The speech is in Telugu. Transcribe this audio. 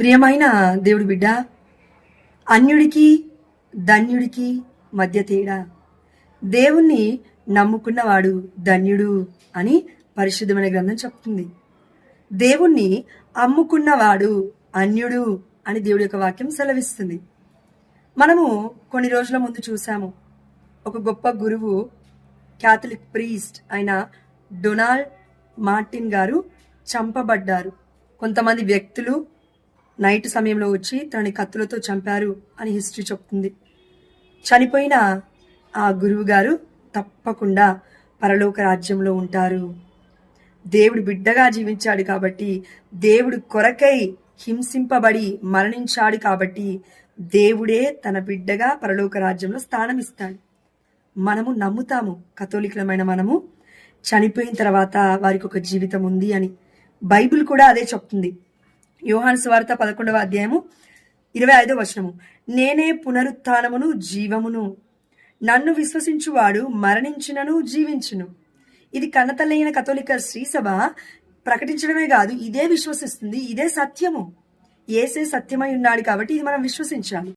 ప్రియమైన దేవుడి బిడ్డ అన్యుడికి ధన్యుడికి మధ్య తేడా. దేవుణ్ణి నమ్ముకున్నవాడు ధన్యుడు అని పరిశుద్ధమైన గ్రంథం చెప్తుంది. దేవుణ్ణి అమ్ముకున్నవాడు అన్యుడు అని దేవుడి యొక్క వాక్యం సెలవిస్తుంది. మనము కొన్ని రోజుల ముందు చూసాము ఒక గొప్ప గురువు క్యాథలిక్ ప్రీస్ట్ అయిన డొనాల్డ్ మార్టిన్ గారు చంపబడ్డారు. కొంతమంది వ్యక్తులు నైట్ సమయంలో వచ్చి తనని కత్తులతో చంపారు అని హిస్టరీ చెప్తుంది. చనిపోయిన ఆ గురువు గారు తప్పకుండా పరలోక రాజ్యంలో ఉంటారు. దేవుడు బిడ్డగా జీవించాడు కాబట్టి దేవుడు కొరకై హింసింపబడి మరణించాడు కాబట్టి దేవుడే తన బిడ్డగా పరలోక రాజ్యంలో స్థానం ఇస్తాడు. మనము నమ్ముతాము కథోలికులమైన మనము చనిపోయిన తర్వాత వారికి ఒక జీవితం ఉంది అని. బైబిల్ కూడా అదే చెప్తుంది. యోహాను స్వార్త పదకొండవ అధ్యాయము ఇరవై ఐదో వచనము. నేనే పునరుత్నమును జీవమును. నన్ను విశ్వసించువాడు మరణించినను జీవించును. ఇది కన్నతల్లైన కథోలిక శ్రీసభ ప్రకటించడమే కాదు ఇదే విశ్వసిస్తుంది ఇదే సత్యము. ఏసే సత్యమై ఉన్నాడు కాబట్టి ఇది మనం విశ్వసించాలి.